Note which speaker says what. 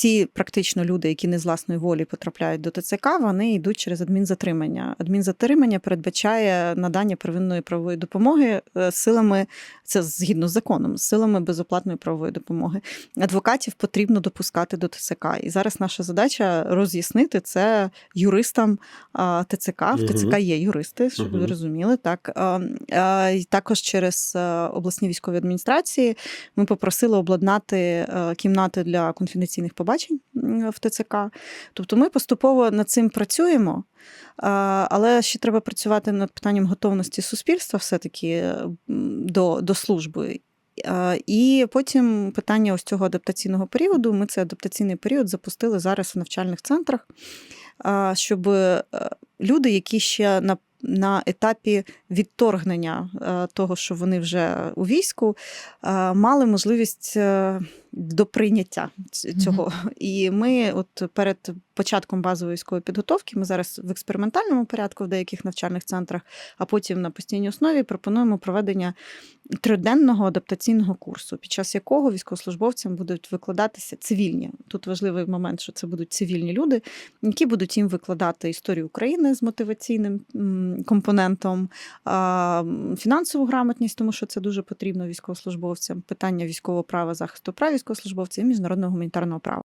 Speaker 1: всі практично люди, які не з власної волі потрапляють до ТЦК, вони йдуть через адмінзатримання. Адмінзатримання передбачає надання первинної правової допомоги е, силами, це згідно з законом, силами безоплатної правової допомоги. Адвокатів потрібно допускати до ТЦК. І зараз наша задача роз'яснити це юристам ТЦК. В. ТЦК є юристи, щоб ви розуміли. Так і також через е, обласні військові адміністрації ми попросили обладнати е, кімнати для конфіденційних побачень м, в ТЦК. Тобто ми поступово над цим працюємо. Але ще треба працювати над питанням готовності суспільства все-таки е, до, до служби. І потім питання ось цього адаптаційного періоду. Ми цей адаптаційний період запустили зараз в навчальних центрах, щоб е, люди, які ще на на етапі відторгнення е, того, що вони вже у війську, мали можливість до прийняття ць- цього. І ми, от перед початком базової військової підготовки, ми зараз в експериментальному порядку в деяких навчальних центрах, а потім на постійній основі пропонуємо проведення триденного адаптаційного курсу, під час якого військовослужбовцям будуть викладатися цивільні. Тут важливий момент, що це будуть цивільні люди, які будуть їм викладати історію України з мотиваційним компонентом, фінансову грамотність, тому що це дуже потрібно військовослужбовцям, питання військового права, захисту прав військовослужбовців і міжнародного гуманітарного права.